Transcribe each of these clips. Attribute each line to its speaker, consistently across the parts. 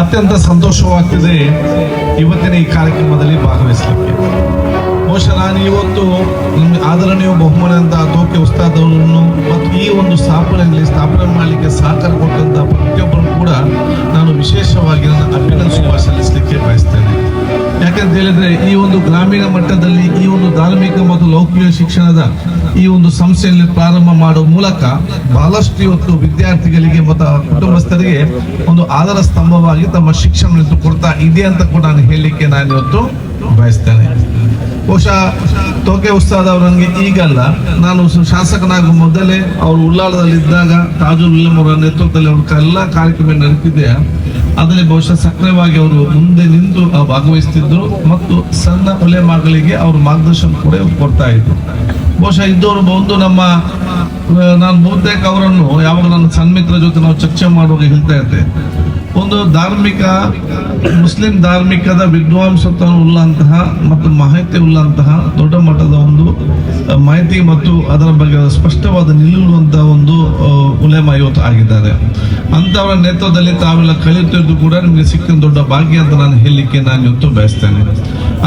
Speaker 1: ಅತ್ಯಂತ ಸಂತೋಷವಾಗ್ತಿದೆ ಇವತ್ತಿನ ಈ ಕಾರ್ಯಕ್ರಮದಲ್ಲಿ ಭಾಗವಹಿಸಲಿಕ್ಕೆ. ಬಹುಶಃ ನಾನು ಇವತ್ತು ಆದರಣೀಯ ಅಂತ ತೋಕೆ ಉಸ್ತಾದವರನ್ನು ಮತ್ತು ಈ ಒಂದು ಸ್ಥಾಪನೆಯಲ್ಲಿ ಸ್ಥಾಪನೆ ಮಾಡಲಿಕ್ಕೆ ಸಹಕಾರ ಕೊಟ್ಟಂತ ಪ್ರತಿಯೊಬ್ಬರು ಕೂಡ ನಾನು ವಿಶೇಷವಾಗಿ ನನ್ನ ಅಭಿನಂದನೆ ಸಲ್ಲಿಸಲಿಕ್ಕೆ ಬಯಸ್ತೇನೆ. ಯಾಕಂತ ಹೇಳಿದ್ರೆ ಈ ಒಂದು ಗ್ರಾಮೀಣ ಮಟ್ಟದಲ್ಲಿ ಶಿಕ್ಷಣದ ಈ ಒಂದು ಸಂಸ್ಥೆಯಲ್ಲಿ ಪ್ರಾರಂಭ ಮಾಡುವ ಮೂಲಕ ಬಹಳಷ್ಟು ಇವತ್ತು ವಿದ್ಯಾರ್ಥಿಗಳಿಗೆ ಮತ್ತು ಕುಟುಂಬಸ್ಥರಿಗೆ ಒಂದು ಆಧಾರ ಸ್ತಂಭವಾಗಿ ತಮ್ಮ ಶಿಕ್ಷಣ ಕೊಡ್ತಾ ಇದೆ ಅಂತ ಕೂಡ ನಾನು ಹೇಳಲಿಕ್ಕೆ ನಾನು ಇವತ್ತು ಬಯಸ್ತೇನೆ. ಬಹುಶಃ ತೋಕೆ ಉಸ್ತಾದ್ ಅವರು ನನಗೆ ಈಗಲ್ಲ. ನಾನು ಶಾಸಕನಾಗ ಮೊದಲೇ ಅವರು ಉಳ್ಳಾಳದಲ್ಲಿ ಇದ್ದಾಗ ತಾಜುಲ್ ಉಲ್ಲಂ ಅವರ ನೇತೃತ್ವದಲ್ಲಿ ಅವರು ಎಲ್ಲ ಕಾರ್ಯಕ್ರಮ ನಡೆದಿದೆ ಅದರಲ್ಲಿ ಬಹುಶಃ ಸಕ್ರಿಯವಾಗಿ ಅವರು ಮುಂದೆ ನಿಂತು ಭಾಗವಹಿಸ್ತಿದ್ರು ಮತ್ತು ಸಣ್ಣ ಒಲೆ ಮಗಳಿಗೆ ಅವರು ಮಾರ್ಗದರ್ಶನ ಕೂಡ ಕೊಡ್ತಾ ಇದ್ರು. ಬಹುಶಃ ಇದ್ದವರು ಬಂದು ನಮ್ಮ ನಾನು ಬಹುತೇಕ ಅವರನ್ನು, ಯಾವಾಗ ನನ್ನ ಸನ್ಮಿತ್ರ ಜೊತೆ ನಾವು ಚರ್ಚೆ ಮಾಡುವಾಗ ಹೇಳ್ತಾ ಇದ್ದೆ. ಒಂದು ಧಾರ್ಮಿಕ, ಮುಸ್ಲಿಂ ಧಾರ್ಮಿಕದ ವಿದ್ವಾಂಸತ್ವ ಉಳ್ಳಂತಹ ಮತ್ತು ಮಾಹಿತಿ ಉಳ್ಳಂತಹ ದೊಡ್ಡ ಮಟ್ಟದ ಒಂದು ಮಾಹಿತಿ ಮತ್ತು ಅದರ ಬಗ್ಗೆ ಸ್ಪಷ್ಟವಾದ ನಿಲ್ಲುವಂತಹ ಒಂದು ಉಲೇಮ ಇವತ್ತು ಆಗಿದ್ದಾರೆ. ಅಂಥವರ ನೇತೃತ್ವದಲ್ಲಿ ತಾವೆಲ್ಲ ಕಲಿಯುತ್ತಿದ್ದು ಕೂಡ ನಿಮಗೆ ಸಿಕ್ಕಿದ ದೊಡ್ಡ ಭಾಗ್ಯ ಅಂತ ನಾನು ಹೇಳಲಿಕ್ಕೆ ನಾನು ಇವತ್ತು ಬಯಸ್ತೇನೆ.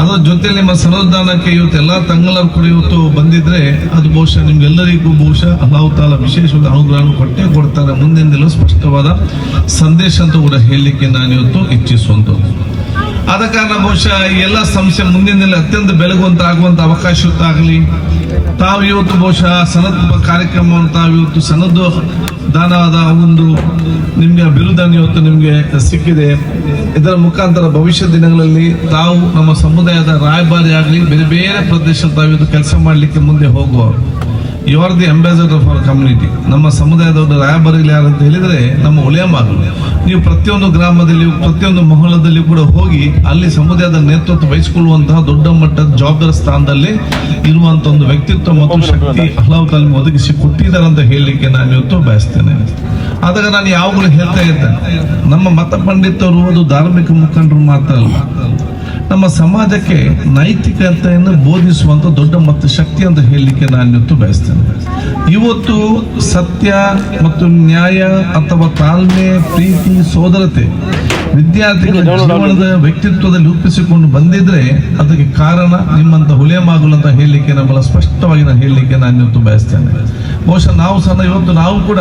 Speaker 1: ಅದರ ಜೊತೆ ನಿಮ್ಮ ಸರೋದಾನಕ್ಕೆ ಇವತ್ತು ಎಲ್ಲ ತಂಗಲರು ಕೂಡ ಇವತ್ತು ಬಂದಿದ್ರೆ ಅದು ಬಹುಶಃ ನಿಮ್ಗೆಲ್ಲರಿಗೂ ಬಹುಶಃ ಅಲ್ಲಾಹು ತಾಲ ವಿಶೇಷವಾದ ಅನುಗ್ರಹ ಕೊಟ್ಟೆ ಕೊಡ್ತಾರೆ. ಮುಂದಿನಿಂದಲೂ ಸ್ಪಷ್ಟವಾದ ಸಂದೇಶ ಅಂತ ಕೂಡ ಹೇಳಲಿಕ್ಕೆ ನಾನು ಇವತ್ತು ಇಚ್ಛಿಸುವಂಥದ್ದು ಆದ ಕಾರಣ ಬಹುಶಃ ಈ ಎಲ್ಲ ಸಂಸ್ಥೆ ಮುಂದಿನಲ್ಲಿ ಅತ್ಯಂತ ಬೆಳಗುವಂತ ಆಗುವಂತ ಅವಕಾಶ ಆಗಲಿ ತಾವು ಇವತ್ತು ಬಹುಶಃ ಸನದ್ ಕಾರ್ಯಕ್ರಮವನ್ನು ತಾವು ಇವತ್ತು ಸನದ್ದು ದಾನವಾದ ಒಂದು ನಿಮಗೆ ಬಿರುದನ್ನು ಇವತ್ತು ನಿಮಗೆ ಸಿಕ್ಕಿದೆ. ಇದರ ಮುಖಾಂತರ ಭವಿಷ್ಯ ದಿನಗಳಲ್ಲಿ ತಾವು ನಮ್ಮ ಸಮುದಾಯದ ರಾಯಭಾರಿ ಆಗಲಿ ಬೇರೆ ಬೇರೆ ಪ್ರದೇಶ ತಾವು ಇವತ್ತು ಕೆಲಸ ಮಾಡಲಿಕ್ಕೆ ಮುಂದೆ ಹೋಗುವವರು you are the ambassador for community ನಮ್ಮ ಸಮುದಾಯದವರು ರಾಯಭಾರಿಗಳು ಯಾರು ಅಂತ ಹೇಳಿದ್ರೆ ನಮ್ಮ ಉಳಿಯಮಾಗಲು ನೀವು ಪ್ರತಿಯೊಂದು ಗ್ರಾಮದಲ್ಲಿ ಪ್ರತಿಯೊಂದು ಮಹಲದಲ್ಲಿ ಕೂಡ ಹೋಗಿ ಅಲ್ಲಿ ಸಮುದಾಯದ ನೇತೃತ್ವ ವಹಿಸಿಕೊಳ್ಳುವಂತಹ ದೊಡ್ಡ ಮಟ್ಟದ ಜವಾಬ್ದಾರ ಸ್ಥಾನದಲ್ಲಿ ಇರುವಂಥ ಒಂದು ವ್ಯಕ್ತಿತ್ವ ಮತ್ತು ಶಕ್ತಿ ಹಲವು ತಾಲೀಮು ಒದಗಿಸಿ ಕೊಟ್ಟಿದ್ದಾರೆ ಅಂತ ಹೇಳಲಿಕ್ಕೆ ನಾನು ಇವತ್ತು ಬಯಸ್ತೇನೆ. ಆದಾಗ ನಾನು ಯಾವಾಗಲೂ ಹೇಳ್ತಾ ಇದ್ದೇನೆ ನಮ್ಮ ಮತ ಪಂಡಿತರು ಅದು ಧಾರ್ಮಿಕ ಮುಖಂಡರು ಮಾತ್ರ ಅಲ್ಲ. ನಮ್ಮ ಸಮಾಜಕ್ಕೆ ನೈತಿಕತೆಯನ್ನು ಬೋಧಿಸುವಂಥ ದೊಡ್ಡ ಮತ್ತು ಶಕ್ತಿ ಅಂತ ಹೇಳಲಿಕ್ಕೆ ನಾನು ಇವತ್ತು ಬಯಸ್ತೇನೆ. ಇವತ್ತು ಸತ್ಯ ಮತ್ತು ನ್ಯಾಯ ಅಥವಾ ತಾಳ್ಮೆ, ಪ್ರೀತಿ, ಸೋದರತೆ ವಿದ್ಯಾರ್ಥಿಗಳ ಜೀವನದ ವ್ಯಕ್ತಿತ್ವದಲ್ಲಿ ರೂಪಿಸಿಕೊಂಡು ಬಂದಿದ್ರೆ ಅದಕ್ಕೆ ಕಾರಣ ನಿಮ್ಮಂತ ಹುಲಿಯಮಾಗಲು ಅಂತ ಹೇಳಲಿಕ್ಕೆ ನಮ್ಮಲ್ಲ ಸ್ಪಷ್ಟವಾಗಿ ನಾನು ಹೇಳಲಿಕ್ಕೆ ನಾನು ಇವತ್ತು ಬಯಸ್ತೇನೆ. ಬಹುಶಃ ನಾವು ಸಹ ಇವತ್ತು ನಾವು ಕೂಡ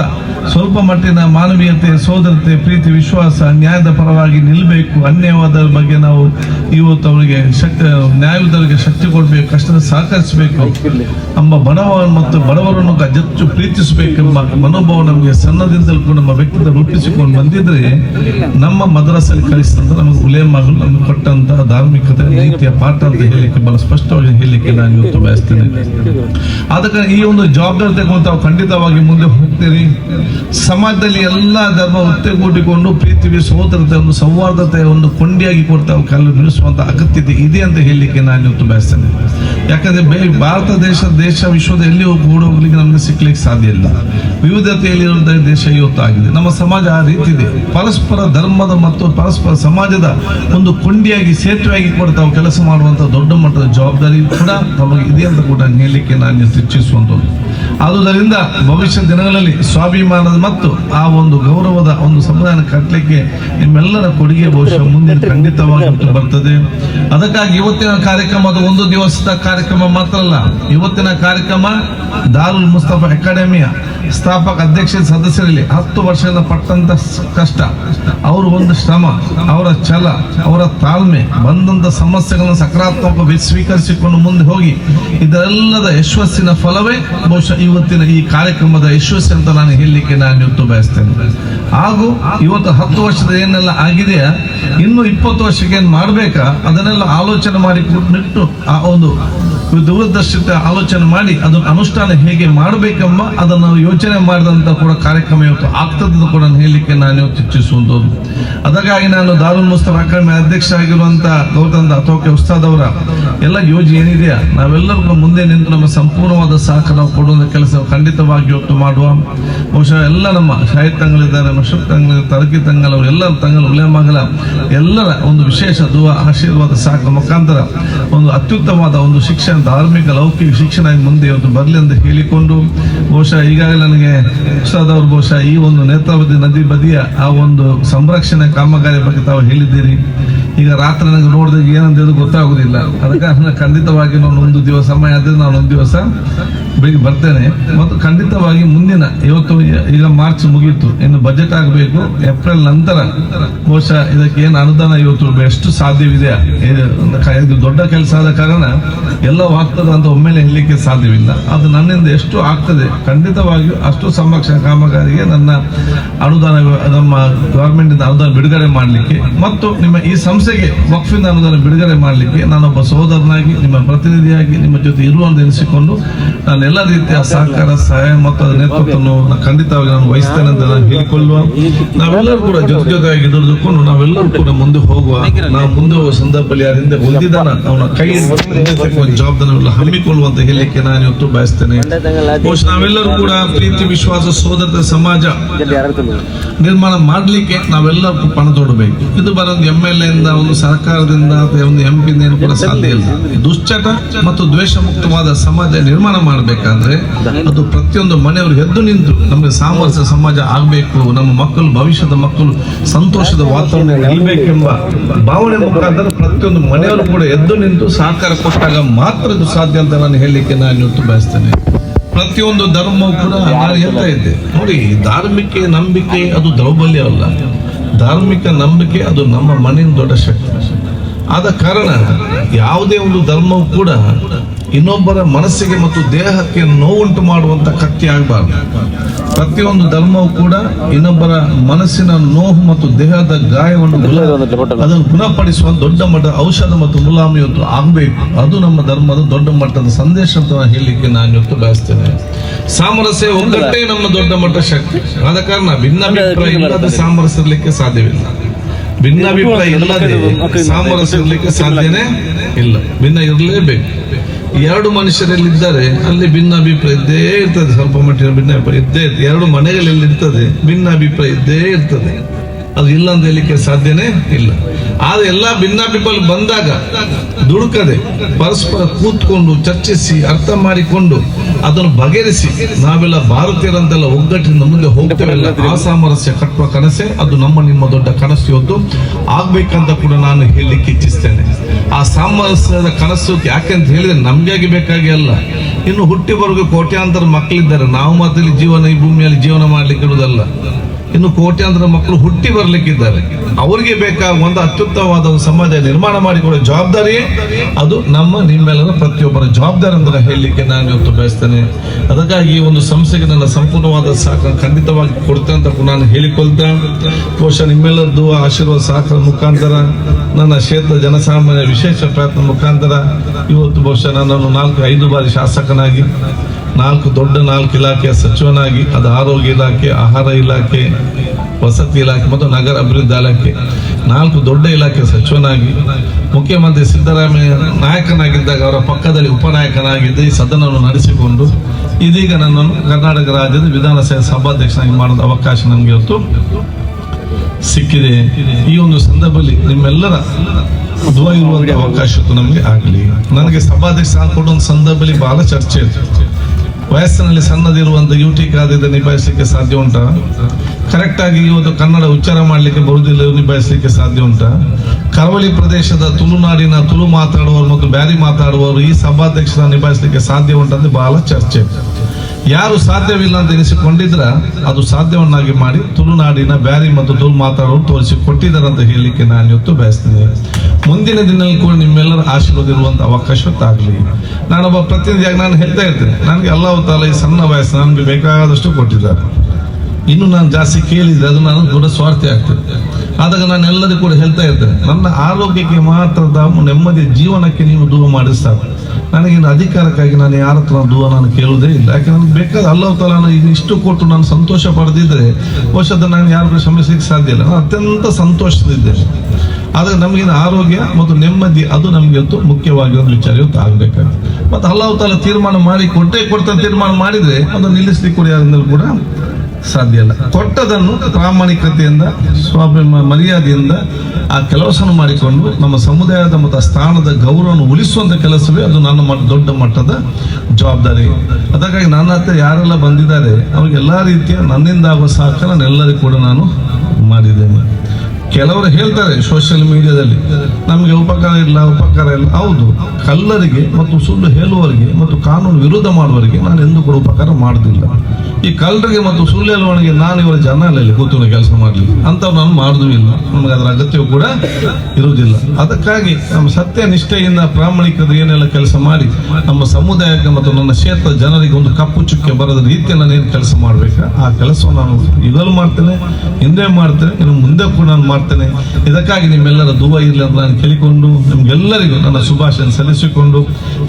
Speaker 1: ಸ್ವಲ್ಪ ಮಟ್ಟಿನ ಮಾನವೀಯತೆ ಸೋದರತೆ ಪ್ರೀತಿ ವಿಶ್ವಾಸ ನ್ಯಾಯದ ಪರವಾಗಿ ನಿಲ್ಲಬೇಕು ಅನ್ಯಾಯವಾದ ಬಗ್ಗೆ ನಾವು ಇವತ್ತು ಅವರಿಗೆ ಶಕ್ತಿ ನ್ಯಾಯವಾದವರಿಗೆ ಶಕ್ತಿ ಕೊಡಬೇಕು ಕಷ್ಟದ ಸಹಕರಿಸಬೇಕು ನಮ್ಮ ಬಡವ ಮತ್ತು ಬಡವರನ್ನು ಹೆಚ್ಚು ಪ್ರೀತಿಸಬೇಕೆಂಬ ಮನೋಭಾವ ನಮಗೆ ಸಣ್ಣದಿಂದಲೂ ನಮ್ಮ ವ್ಯಕ್ತಿತ್ವ ರೂಪಿಸಿಕೊಂಡು ಬಂದಿದ್ರೆ ನಮ್ಮ ಮದ್ರಸಲ್ಲಿ ಕಲಿಸಿದಂತ ನಮಗೆ ಉಲೇಮಾಗಲು ನಮಗೆ ಕೊಟ್ಟಂತಹ ಧಾರ್ಮಿಕತೆ, ನೀತಿಯ ಪಾಠ ಅಂತ ಹೇಳಲಿಕ್ಕೆ ಬಹಳ ಸ್ಪಷ್ಟವಾಗಿ ಹೇಳಲಿಕ್ಕೆ ನಾನು ಇವತ್ತು ಬಯಸ್ತೇನೆ. ಅದಕ್ಕೆ ಈ ಒಂದು ಜವಾಬ್ದಾರಿ ತಗೊಂಡು ತಾವು ಖಂಡಿತವಾಗಿ ಮುಂದೆ ಹೋಗ್ತೀರಿ. ಸಮಾಜದಲ್ಲಿ ಎಲ್ಲ ಧರ್ಮ ಒತ್ತೆಗೂಡಿಕೊಂಡು ಪ್ರೀತಿವಿ ಸಹೋದರತೆ ಒಂದು ಸೌಹಾರ್ದತೆ ಒಂದು ಕೊಂಡಿಯಾಗಿ ಕೊಡ್ತಾ ಕಾಲು ನಿಲ್ಲಿಸುವಂತ ಅಗತ್ಯತೆ ಇದೆ ಅಂತ ಹೇಳಲಿಕ್ಕೆ ನಾನು ಇವತ್ತು ಬಯಸ್ತೇನೆ. ಯಾಕಂದ್ರೆ ಭಾರತ ದೇಶ ದೇಶ, ವಿಶ್ವದ ಎಲ್ಲಿ ಕೂಡ ಹೋಗ್ಲಿಕ್ಕೆ ನಮಗೆ ಸಿಕ್ಲಿಕ್ಕೆ ಸಾಧ್ಯ ಇಲ್ಲ. ವಿವಿಧತೆಯಲ್ಲಿರುವಂತಹ ದೇಶ ಇವತ್ತು ಆಗಿದೆ ನಮ್ಮ ಸಮಾಜ ಆ ರೀತಿ ಇದೆ. ಪರಸ್ಪರ ಧರ್ಮದ ಮತ್ತು ಪರಸ್ಪರ ಸಮಾಜದ ಒಂದು ಕೊಂಡಿಯಾಗಿ, ಸೇತುವೆಯಾಗಿ ಕೂಡ ತಾವು ಕೆಲಸ ಮಾಡುವಂಥ ದೊಡ್ಡ ಮಟ್ಟದ ಜವಾಬ್ದಾರಿ ಕೂಡ ತಮಗೆ ಇದೆ ಅಂತ ಕೂಡ ಹೇಳಲಿಕ್ಕೆ ನಾನು ಶಿಕ್ಷಿಸುವಂಥದ್ದು ಆದುದರಿಂದ ಭವಿಷ್ಯ ದಿನಗಳಲ್ಲಿ ಸ್ವಾಭಿಮಾನದ ಮತ್ತು ಆ ಒಂದು ಗೌರವದ ಒಂದು ಸಮುದಾಯ ಕಟ್ಟಲಿಕ್ಕೆ ನಿಮ್ಮೆಲ್ಲರ ಕೊಡುಗೆ ಬಹುಶಃ ಮುಂದಿನ ಖಂಡಿತವಾಗಿ ಬರ್ತದೆ. ಅದಕ್ಕಾಗಿ ಇವತ್ತಿನ ಕಾರ್ಯಕ್ರಮದ ಒಂದು ದಿವಸದ ಕಾರ್ಯಕ್ರಮ ಮಾತ್ರ ಅಲ್ಲ. ಇವತ್ತಿನ ಕಾರ್ಯಕ್ರಮ ದಾರುಲ್ ಮುಸ್ತಫಾ ಅಕಾಡೆಮಿಯ ಸ್ಥಾಪಕ ಅಧ್ಯಕ್ಷ ಸದಸ್ಯರಲ್ಲಿ ಹತ್ತು ವರ್ಷದ ಪಟ್ಟಂತ ಕಷ್ಟ. ಅವರು ಒಂದು ಶ್ರಮ, ಅವರ ಛಲ, ಅವರ ತಾಳ್ಮೆ, ಬಂದಂತ ಸಮಸ್ಯೆಗಳನ್ನು ಸಕಾರಾತ್ಮಕವಾಗಿ ಸ್ವೀಕರಿಸಿಕೊಂಡು ಮುಂದೆ ಹೋಗಿ ಇದರೆಲ್ಲದ ಯಶಸ್ಸಿನ ಫಲವೇ ಬಹುಶಃ ಇವತ್ತಿನ ಈ ಕಾರ್ಯಕ್ರಮದ ಯಶಸ್ಸು ಅಂತ ನಾನು ಹೇಳಲಿಕ್ಕೆ ನಾನು ಇವತ್ತು ಬಯಸ್ತೇನೆ. ಹಾಗೂ ಇವತ್ತು ಹತ್ತು ವರ್ಷದ ಏನೆಲ್ಲ ಆಗಿದೆಯಾ, ಇನ್ನು ಇಪ್ಪತ್ತು ವರ್ಷಕ್ಕೆ ಏನು ಮಾಡಬೇಕಾ, ಅದನ್ನೆಲ್ಲ ಆಲೋಚನೆ ಮಾಡಿ ನಿಟ್ಟು ಆ ಒಂದು ದೂರದರ್ಶಿತ ಆಲೋಚನೆ ಮಾಡಿ, ಅದನ್ನು ಅನುಷ್ಠಾನ ಹೇಗೆ ಮಾಡಬೇಕೆಂಬ ಅದನ್ನು ಯೋಚನೆ ಮಾಡಿದಂತ ಕೂಡ ಕಾರ್ಯಕ್ರಮ ಇವತ್ತು ಆಗ್ತದೆ ಕೂಡ ಹೇಳಲಿಕ್ಕೆ ನಾನು ಇವತ್ತು ಇಚ್ಛಿಸುವಂಥದ್ದು ಅದಕ್ಕಾಗಿ ನಾನು ದಾರುಲ್ ಮುಸ್ತಫಾ ಅಕಾಡೆಮಿ ಅಧ್ಯಕ್ಷ ಆಗಿರುವಂತ ಗೌತಮ್ ಅಥೋಕೆ ಉಸ್ತಾದ್ ಅವರ ಎಲ್ಲ ಯೋಜನೆ ಏನಿದೆಯಾ ನಾವೆಲ್ಲರೂ ಮುಂದೆ ನಿಂತು ನಮ್ಮ ಸಂಪೂರ್ಣವಾದ ಸಹಕಾರ ನಾವು ಕೊಡುವಂತ ಕೆಲಸ ಖಂಡಿತವಾಗಿ ಇವತ್ತು ಮಾಡುವ. ಬಹುಶಃ ಎಲ್ಲ ನಮ್ಮ ಶಾಹಿದ್ ತಂಗಳಿದ್ದಾರೆ ಮಶೂಕ್ ತಂಗಳ, ತರಕಿ ತಂಗಳವರು ಎಲ್ಲ ತಂಗಲ್ ಉಲೇಮಗಳ ಎಲ್ಲರ ಒಂದು ವಿಶೇಷ ದುವ, ಆಶೀರ್ವಾದ ಸಾಕ ಮುಖಾಂತರ ಒಂದು ಅತ್ಯುತ್ತಮವಾದ ಒಂದು ಶಿಕ್ಷಣ ಧಾರ್ಮಿಕ ಲೌಕಿಕ ಶಿಕ್ಷಣ ಮುಂದೆ ಇವತ್ತು ಬರಲಿ ಅಂತ ಹೇಳಿಕೊಂಡು, ಬಹುಶಃ ಈಗಾಗಲೇ ನನಗೆ ಅವರು ಬಹುಶಃ ಈ ಒಂದು ನೇತ್ರಾವತಿ ನದಿ ಬದಿಯ ಆ ಒಂದು ಸಂರಕ್ಷಣೆ ಕಾಮಗಾರಿ ಬಗ್ಗೆ ತಾವು ಹೇಳಿದ್ದೀರಿ. ಈಗ ರಾತ್ರಿ ನನಗೆ ನೋಡಿದಾಗ ಏನಂತ ಹೇಳಿ ಗೊತ್ತಾಗುದಿಲ್ಲ. ಅದಕ್ಕೆ ಖಂಡಿತವಾಗಿ ನಾನು ಒಂದು ದಿವಸ ಸಮಯ ಆದ್ರೆ ನಾನು ಒಂದು ದಿವಸ ಬೆಳಿಗ್ಗೆ ಬರ್ತೇನೆ. ಮತ್ತು ಖಂಡಿತವಾಗಿ ಮುಂದಿನ ಇವತ್ತು ಈಗ ಮಾರ್ಚ್ ಮುಗೀತು. ಇನ್ನು ಬಜೆಟ್ ಆಗಬೇಕು. ಏಪ್ರಿಲ್ ನಂತರ ಬಹುಶಃ ಇದಕ್ಕೆ ಏನು ಅನುದಾನ ಇವತ್ತು ಎಷ್ಟು ಸಾಧ್ಯವಿದೆ? ಇದು ದೊಡ್ಡ ಕೆಲಸ ಆದ ಕಾರಣ ಎಲ್ಲವೂ ಆಗ್ತದೆ ಅಂತ ಒಮ್ಮೆಲೆ ಹೇಳಲಿಕ್ಕೆ ಸಾಧ್ಯವಿಲ್ಲ. ಅದು ನನ್ನಿಂದ ಎಷ್ಟು ಆಗ್ತದೆ, ಖಂಡಿತವಾಗಿಯೂ ಅಷ್ಟು ಸಂರಕ್ಷಣಾ ಕಾಮಗಾರಿಗೆ ನನ್ನ ಅನುದಾನ ನಮ್ಮ ಗವರ್ಮೆಂಟ್ ಇಂದ ಅನುದಾನ ಬಿಡುಗಡೆ ಮಾಡಲಿಕ್ಕೆ ಮತ್ತು ನಿಮ್ಮ ಈ ಸಂಸ್ಥೆಗೆ ವಕ್ಫಿಂದ ಅನುದಾನ ಬಿಡುಗಡೆ ಮಾಡಲಿಕ್ಕೆ ನಾನೊಬ್ಬ ಸಹೋದರನಾಗಿ, ನಿಮ್ಮ ಪ್ರತಿನಿಧಿಯಾಗಿ, ನಿಮ್ಮ ಜೊತೆ ಇರುವಂತ ಎನಿಸಿಕೊಂಡು ನಾನು ಎಲ್ಲ ರೀತಿಯ ಸಹಕಾರ, ಸಹಾಯ ಮತ್ತು ಅದರ ನೇತೃತ್ವವನ್ನು ನಾನು ಖಂಡಿತವಾಗಿ ನಾನು ವಹಿಸ್ತೇನೆ ಅಂತ ನಾನು ಹೇಳಿಕೊಳ್ಳುವ. ನಾವೆಲ್ಲರೂ ಕೂಡ ಜೊತೆ ಜೊತೆಯಾಗಿ ಹಿಡಿದುಕೊಂಡು ನಾವೆಲ್ಲರೂ ಕೂಡ ಮುಂದೆ ಹೋಗುವ, ನಾವು ಮುಂದೆ ಹೋಗುವ ಸಂದರ್ಭದಲ್ಲಿ ಯಾರಿಂದ ಹೊಂದಿದ್ದಾನ ಅವನ ಕೈ ಜವಾಬ್ದಾರಿಯನ್ನು ಹಮ್ಮಿಕೊಳ್ಳುವಂತ ಹೇಳಿಕೆ ನಾನು ಇವತ್ತು ಬಯಸ್ತೇನೆ. ಬಹುಶಃ ನಾವೆಲ್ಲರೂ ಕೂಡ ಪ್ರೀತಿ ವಿಶ್ವಾಸ ಸೋದರತೆ ಸಮಾಜ ನಿರ್ಮಾಣ ಮಾಡಲಿಕ್ಕೆ ನಾವೆಲ್ಲರೂ ಪಣ ತೊಡಬೇಕು. ಇದು ಬರೋದು ಎಂ ಎಲ್ ಎಂದ ಒಂದು ಸರ್ಕಾರದಿಂದ ಒಂದು ಎಂ ಪಿ ಕೂಡ ಸಾಧ್ಯ ಇಲ್ಲ. ದುಶ್ಚಟ ಮತ್ತು ದ್ವೇಷ ಮುಕ್ತವಾದ ಸಮಾಜ ನಿರ್ಮಾಣ ಮಾಡಬೇಕಾದ್ರೆ ಅದು ಪ್ರತಿಯೊಂದು ಮನೆಯವರು ಎದ್ದು ನಿಂತು ನಮಗೆ ಸಾಮರಸ್ಯ ಸಮಾಜ ಆಗಬೇಕು ನಮ್ಮ ಮಕ್ಕಳು ಭವಿಷ್ಯದ ಮಕ್ಕಳು ಸಂತೋಷದ ವಾತಾವರಣ ನಿಲ್ಲಬೇಕೆಂಬ ಭಾವನೆ ಮುಖಾಂತರ ಪ್ರತಿಯೊಂದು ಮನೆಯವರು ಕೂಡ ಎದ್ದು ನಿಂತು ಸಹಕಾರ ಕೊಟ್ಟಾಗ ಮಾತ್ರ ಇದು ಸಾಧ್ಯ ಅಂತ ನಾನು ಹೇಳಲಿಕ್ಕೆ ನಾನು ಬಯಸ್ತೇನೆ. ಪ್ರತಿಯೊಂದು ಧರ್ಮವು ಕೂಡ ನಾನು ಹೇಳ್ತಾ ಇದ್ದೆ. ನೋಡಿ, ಧಾರ್ಮಿಕ ನಂಬಿಕೆ ಅದು ದೌರ್ಬಲ್ಯವಲ್ಲ. ಧಾರ್ಮಿಕ ನಂಬಿಕೆ ಅದು ನಮ್ಮ ಮನೆಯ ದೊಡ್ಡ ಶಕ್ತಿ. ಆದ ಕಾರಣ ಯಾವುದೇ ಒಂದು ಧರ್ಮವು ಕೂಡ ಇನ್ನೊಬ್ಬರ ಮನಸ್ಸಿಗೆ ಮತ್ತು ದೇಹಕ್ಕೆ ನೋವುಂಟು ಮಾಡುವಂತ ಕತ್ತಿ ಆಗಬಾರ್ದು. ಪ್ರತಿಯೊಂದು ಧರ್ಮವು ಕೂಡ ಇನ್ನೊಬ್ಬರ ಮನಸ್ಸಿನ ನೋವು ಮತ್ತು ದೇಹದ ಗಾಯವನ್ನು ಅದನ್ನು ಗುಣಪಡಿಸುವ ದೊಡ್ಡ ಮಟ್ಟದ ಔಷಧ ಮತ್ತು ಮುಲಾಮು ಇವತ್ತು ಆಗಬೇಕು. ಅದು ನಮ್ಮ ಧರ್ಮದ ದೊಡ್ಡ ಮಟ್ಟದ ಸಂದೇಶ ಅಂತ ಹೇಳಲಿಕ್ಕೆ ನಾನು ಇವತ್ತು ಬಯಸ್ತೇನೆ. ಸಾಮರಸ್ಯ ಒಂದಟ್ಟೇ ನಮ್ಮ ದೊಡ್ಡ ಮಟ್ಟ ಶಕ್ತಿ. ಆದ ಕಾರಣ ಭಿನ್ನ ಇಲ್ಲದೆ ಸಾಮರಸ್ಯ ಇರಲಿಕ್ಕೆ ಸಾಧ್ಯವಿಲ್ಲ. ಭಿನ್ನಾಭಿಪ್ರಾಯ ಇಲ್ಲದೆ ಸಾಮರಸ್ಯ ಇರಲಿಕ್ಕೆ ಸಾಧ್ಯನೇ ಇಲ್ಲ. ಭಿನ್ನ ಇರಲೇಬೇಕು. ಎರಡು ಮನುಷ್ಯರಲ್ಲಿದ್ದಾರೆ ಅಲ್ಲಿ ಭಿನ್ನಾಭಿಪ್ರಾಯ ಇದ್ದೇ ಇರ್ತದೆ. ಸ್ವಲ್ಪ ಮಟ್ಟಿನ ಭಿನ್ನಾಭಿಪ್ರಾಯ ಇದ್ದೇ ಇರ್ತದೆ. ಎರಡು ಮನೆಗಳಲ್ಲಿ ಇರ್ತದೆ ಭಿನ್ನಾಭಿಪ್ರಾಯ ಇದ್ದೇ ಇರ್ತದೆ. ಅದು ಇಲ್ಲ ಅಂತ ಹೇಳಲಿಕ್ಕೆ ಸಾಧ್ಯನೇ ಇಲ್ಲ. ಆದ್ರೆ ಎಲ್ಲ ಭಿನ್ನಾಭಿಪ್ರಾಯ ಬಂದಾಗ ದುಡುಕದೆ ಪರಸ್ಪರ ಕೂತ್ಕೊಂಡು ಚರ್ಚಿಸಿ ಅರ್ಥ ಮಾಡಿಕೊಂಡು ಅದನ್ನು ಬಗೆಹರಿಸಿ ನಾವೆಲ್ಲ ಭಾರತೀಯರಂತೆಲ್ಲ ಒಗ್ಗಟ್ಟಿನಿಂದ ಮುಂದೆ ಹೋಗ್ತೇವೆಲ್ಲ ಆ ಸಾಮರಸ್ಯ ಕಟ್ಟುವ ಕನಸೆ ಅದು ನಮ್ಮ ನಿಮ್ಮ ದೊಡ್ಡ ಕನಸು ಇವತ್ತು. ಆಗ್ಬೇಕಂತ ಕೂಡ ನಾನು ಹೇಳಲಿಕ್ಕೆ ಇಚ್ಛಿಸ್ತೇನೆ. ಆ ಸಾಮರಸ್ಯದ ಕನಸು ಯಾಕೆಂತ ಹೇಳಿದ್ರೆ ನಮ್ಗಾಗಿ ಬೇಕಾಗಿ ಅಲ್ಲ. ಇನ್ನು ಹುಟ್ಟಿ ಬರುವ ಕೋಟ್ಯಾಂತರ ಮಕ್ಕಳಿದ್ದಾರೆ. ನಾವು ಮಾತ್ರ ಜೀವನ ಈ ಭೂಮಿಯಲ್ಲಿ ಜೀವನ ಮಾಡ್ಲಿಕ್ಕೆ ಇರುವುದಲ್ಲ. ಇನ್ನು ಕೋಟ್ಯಾಂತರ ಮಕ್ಕಳು ಹುಟ್ಟಿ ಬರ್ಲಿಕ್ಕಿದ್ದಾರೆ. ಅವರಿಗೆ ಬೇಕಾದ ಒಂದು ಅತ್ಯುತ್ತಮವಾದ ಒಂದು ಸಮಾಜ ನಿರ್ಮಾಣ ಮಾಡಿಕೊಡುವ ಜವಾಬ್ದಾರಿ? ಅದು ನಮ್ಮ ನಿಮ್ಮೆಲ್ಲರ ಪ್ರತಿಯೊಬ್ಬರ ಜವಾಬ್ದಾರಿ ಅಂತ ಹೇಳಲಿಕ್ಕೆ ನಾನು ಇವತ್ತು ಬಯಸ್ತೇನೆ. ಅದಕ್ಕಾಗಿ ಈ ಒಂದು ಸಂಸ್ಥೆಗೆ ನನ್ನ ಸಂಪೂರ್ಣವಾದ ಸಹಕಾರ ಖಂಡಿತವಾಗಿ ಕೊಡ್ತೇನೆ ಅಂತ ನಾನು ಹೇಳಿಕೊಳ್ತಾ. ಬಹುಶಃ ನಿಮ್ಮೆಲ್ಲರದ್ದು ಆಶೀರ್ವಾದ ಸಹಕಾರ ಮುಖಾಂತರ, ನನ್ನ ಕ್ಷೇತ್ರ ಜನಸಾಮಾನ್ಯ ವಿಶೇಷ ಪ್ರಯತ್ನ ಮುಖಾಂತರ ಇವತ್ತು ಬಹುಶಃ ನನ್ನನ್ನು ನಾಲ್ಕು, ಐದು ಬಾರಿ ಶಾಸಕನಾಗಿ ನಾಲ್ಕು ದೊಡ್ಡ ನಾಲ್ಕು ಇಲಾಖೆಯ ಸಚಿವನಾಗಿ, ಅದು ಆರೋಗ್ಯ ಇಲಾಖೆ, ಆಹಾರ ಇಲಾಖೆ, ವಸತಿ ಇಲಾಖೆ ಮತ್ತು ನಗರ ಅಭಿವೃದ್ಧಿ ಇಲಾಖೆ. ನಾಲ್ಕು ದೊಡ್ಡ ಇಲಾಖೆ ಸಚಿವನಾಗಿ, ಮುಖ್ಯಮಂತ್ರಿ ಸಿದ್ದರಾಮಯ್ಯ ನಾಯಕನಾಗಿದ್ದಾಗ ಅವರ ಪಕ್ಕದಲ್ಲಿ ಉಪನಾಯಕನಾಗಿದ್ದು ಈ ಸದನವನ್ನು ನಡೆಸಿಕೊಂಡು, ಇದೀಗ ನನ್ನನ್ನು ಕರ್ನಾಟಕ ರಾಜ್ಯದ ವಿಧಾನಸಭೆ ಸಭಾಧ್ಯಕ್ಷನಾಗಿ ಮಾಡೋದು ಅವಕಾಶ ನಮಗೆ ಇವತ್ತು ಸಿಕ್ಕಿದೆ. ಈ ಒಂದು ಸಂದರ್ಭದಲ್ಲಿ ನಿಮ್ಮೆಲ್ಲರ ಇರುವಂತಹ ಅವಕಾಶ ನಮಗೆ ಆಗಲಿ. ನನಗೆ ಸಭಾಧ್ಯಕ್ಷ ಕೊಡುವ ಒಂದು ಸಂದರ್ಭದಲ್ಲಿ ಬಹಳ ಚರ್ಚೆ ಇತ್ತು. ವಯಸ್ಸಿನಲ್ಲಿ ಸಣ್ಣದಿರುವಂತ ಯುಟಿ ಕಾದಿದ್ದ ನಿಭಾಯಿಸಲಿಕ್ಕೆ ಸಾಧ್ಯ ಉಂಟಾ? ಕರೆಕ್ಟ್ ಆಗಿ ಇವತ್ತು ಕನ್ನಡ ಉಚ್ಚಾರ ಮಾಡಲಿಕ್ಕೆ ಬರುವುದಿಲ್ಲ ನಿಭಾಯಿಸಲಿಕ್ಕೆ ಸಾಧ್ಯ ಉಂಟಾ? ಕರಾವಳಿ ಪ್ರದೇಶದ ತುಳುನಾಡಿನ ತುಳು ಮಾತಾಡುವವರು ಮತ್ತು ಬ್ಯಾರಿ ಮಾತಾಡುವವರು ಈ ಸಭಾಧ್ಯಕ್ಷರ ನಿಭಾಯಿಸಲಿಕ್ಕೆ ಸಾಧ್ಯ ಉಂಟಂದ್ರೆ ಬಹಳ ಚರ್ಚೆ. ಯಾರು ಸಾಧ್ಯವಿಲ್ಲ ಅಂತ ಎನಿಸಿಕೊಂಡಿದ್ರ ಅದು ಸಾಧ್ಯವನ್ನಾಗಿ ಮಾಡಿ ತುಳುನಾಡಿನ ಬ್ಯಾರಿ ಮತ್ತು ತುಳು ಮಾತಾಡೋರು ತೋರಿಸಿ ಕೊಟ್ಟಿದ್ದಾರೆ ಅಂತ ಹೇಳಲಿಕ್ಕೆ ನಾನು ಇವತ್ತು ಬಯಸ್ತೇನೆ ಮುಂದಿನ ದಿನದಲ್ಲಿ ಕೂಡ ನಿಮ್ಮೆಲ್ಲರ ಆಶೀರ್ವಾದ ಇರುವಂತ ಅವಕಾಶ ಆಗಲಿ ನಾನೊಬ್ಬ ಪ್ರತಿನಿಧಿಯಾಗಿ ನಾನು ಹೇಳ್ತಾ ಇರ್ತೇನೆ. ನನಗೆ ಅಲ್ಲಾವು ತಾಲ ಈ ಸಣ್ಣ ವಯಸ್ಸು ನನಗೆ ಬೇಕಾದಷ್ಟು ಕೊಟ್ಟಿದ್ದಾರೆ. ಇನ್ನು ನಾನು ಜಾಸ್ತಿ ಕೇಳಿದ್ರೆ ಅದು ನಾನು ದೊಡ್ಡ ಸ್ವಾರ್ಥಿ ಆಗ್ತದೆ ಆದಾಗ ನಾನು ಎಲ್ಲರಿಗೂ ಕೂಡ ಹೇಳ್ತಾ ಇರ್ತೇನೆ, ನನ್ನ ಆರೋಗ್ಯಕ್ಕೆ ಮಾತ್ರ ನೆಮ್ಮದಿ ಜೀವನಕ್ಕೆ ನೀವು ದೂರ ಮಾಡಿಸ್ತಾ ನನಗಿನ್ನು ಅಧಿಕಾರಕ್ಕಾಗಿ ನಾನು ಯಾರ ಹತ್ರ ದೂರ ನಾನು ಕೇಳುವುದೇ ಇಲ್ಲ. ಯಾಕೆ ನನಗೆ ಬೇಕಾದ ಅಲ್ಲವ ತಲ ನಾನು ಇಷ್ಟು ಕೊಟ್ಟು ನಾನು ಸಂತೋಷ ಪಡೆದಿದ್ದರೆ ವರ್ಷದ ನಾನು ಯಾರು ಶ್ರಮಿಸಲಿಕ್ಕೆ ಸಾಧ್ಯ ಇಲ್ಲ. ನಾನು ಅತ್ಯಂತ ಸಂತೋಷದಿದ್ದೇನೆ. ಆದರೆ ನಮಗಿನ ಆರೋಗ್ಯ ಮತ್ತು ನೆಮ್ಮದಿ ಅದು ನಮಗೆ ಇವತ್ತು ಮುಖ್ಯವಾಗಿ ಒಂದು ವಿಚಾರ ಇವತ್ತು ಆಗಬೇಕಾಗುತ್ತೆ ಮತ್ತು ಅಲ್ಲಾವು ತಾಲ ತೀರ್ಮಾನ ಮಾಡಿ ಕೊಟ್ಟೆ ಕೊಡ್ತಾರೆ ತೀರ್ಮಾನ ಮಾಡಿದರೆ ಅದನ್ನು ನಿಲ್ಲಿಸ್ಲಿಕ್ಕೆ ಕೂಡ ಯಾರಿಂದಲೂ ಕೂಡ ಸಾಧ್ಯ ಇಲ್ಲ. ಕೊಟ್ಟದನ್ನು ಪ್ರಾಮಾಣಿಕತೆಯಿಂದ, ಸ್ವಾಭಿಮ ಮರ್ಯಾದೆಯಿಂದ ಆ ಕೆಲಸವನ್ನು ಮಾಡಿಕೊಂಡು ನಮ್ಮ ಸಮುದಾಯದ ಮತ್ತು ಸ್ಥಾನದ ಗೌರವವನ್ನು ಉಳಿಸುವಂತ ಕೆಲಸವೇ ಅದು ನನ್ನ ದೊಡ್ಡ ಮಟ್ಟದ ಜವಾಬ್ದಾರಿ. ಅದಕ್ಕಾಗಿ ನನ್ನ ಹತ್ರ ಯಾರೆಲ್ಲ ಬಂದಿದ್ದಾರೆ, ಅವ್ರಿಗೆಲ್ಲ ರೀತಿಯ ನನ್ನಿಂದ ಆಗುವ ಸಹಕಾರ ಎಲ್ಲರಿಗೂ ಕೂಡ ನಾನು ಮಾಡಿದ್ದೇನೆ. ಕೆಲವರು ಹೇಳ್ತಾರೆ ಸೋಷಿಯಲ್ ಮೀಡಿಯಾದಲ್ಲಿ ನಮಗೆ ಉಪಕಾರ ಇಲ್ಲ ಉಪಕಾರ ಇಲ್ಲ. ಹೌದು, ಕಲ್ಲರಿಗೆ ಮತ್ತು ಸುಳ್ಳು ಹೇಳುವವರಿಗೆ ಮತ್ತು ಕಾನೂನು ವಿರೋಧ ಮಾಡುವವರಿಗೆ ನಾನು ಎಂದೂ ಕೂಡ ಉಪಕಾರ ಮಾಡುದಿಲ್ಲ ಈ ಕಳ್ಳರಿಗೆ ಮತ್ತು ಸುಳ್ಳು ಹೇಳುವವರಿಗೆ ನಾನು ಇವರ ಜನಾಲಲ್ಲಿ ಕೂತ್ಕೊಂಡು ಕೆಲಸ ಮಾಡಲಿ ಅಂತ ನಾನು ಮಾಡುದೂ ಇಲ್ಲ, ನಮಗೆ ಅದರ ಅಗತ್ಯವೂ ಕೂಡ ಇರುವುದಿಲ್ಲ. ಅದಕ್ಕಾಗಿ ನಮ್ಮ ಸತ್ಯ ನಿಷ್ಠೆಯಿಂದ ಪ್ರಾಮಾಣಿಕದ ಏನೆಲ್ಲ ಕೆಲಸ ಮಾಡಿ, ನಮ್ಮ ಸಮುದಾಯಕ್ಕೆ ಮತ್ತು ನನ್ನ ಕ್ಷೇತ್ರದ ಜನರಿಗೆ ಒಂದು ಕಪ್ಪು ಚುಕ್ಕೆ ಬರದ ರೀತಿಯಲ್ಲಿ ನಾನು ಏನು ಕೆಲಸ ಮಾಡಬೇಕು? ಆ ಕೆಲಸವನ್ನು ನಾನು ಈಗಲೂ ಮಾಡ್ತೇನೆ, ಹಿಂದೆ ಮಾಡ್ತೇನೆ, ಇನ್ನು ಮುಂದೆ ಕೂಡ ನಾನು ಮಾಡ್ತೇನೆ. ಇದಕ್ಕಾಗಿ ನಿಮ್ಮೆಲ್ಲರ ದುವ ಇರಲಿ ಅಂತ ನಾನು ಕೇಳಿಕೊಂಡು, ನಿಮ್ಗೆಲ್ಲರಿಗೂ ನನ್ನ ಶುಭಾಶಯ ಸಲ್ಲಿಸಿಕೊಂಡು,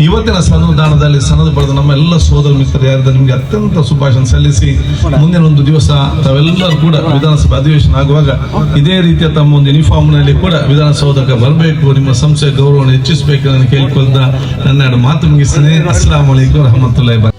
Speaker 1: ಇವತ್ತಿನ ಸನ್ನಿಧಾನದಲ್ಲಿ ಸನ್ನದ ಪಡೆದ ನಮ್ಮ ಎಲ್ಲ ಸೋದರ ಯಾರಿದ್ದಾರೆ ನಿಮಗೆ ಅತ್ಯಂತ ಶುಭಾಶಯ ಸಲ್ಲಿಸಿ, ಮುಂದಿನ ಒಂದು ದಿವಸ ತಾವೆಲ್ಲರೂ ಕೂಡ ವಿಧಾನಸಭೆ ಅಧಿವೇಶನ ಆಗುವಾಗ ಇದೇ ರೀತಿಯ ತಮ್ಮ ಒಂದು ಯೂನಿಫಾರ್ಮ್ನಲ್ಲಿ ಕೂಡ ವಿಧಾನಸೌಧಕ್ಕೆ ಬರಬೇಕು, ನಿಮ್ಮ ಸಂಸ್ಥೆಯ ಗೌರವವನ್ನು ಹೆಚ್ಚಿಸಬೇಕು ನಾನು ಕೇಳಿಕೊಳ್ತಾ ನನ್ನ ಎರಡು ಮಾತು ಮುಗಿಸ್ತೇನೆ. ಅಸ್ಲಾಂ ವಲೈಕುಂ ರಹಮತುಲ್ಲಾಹಿ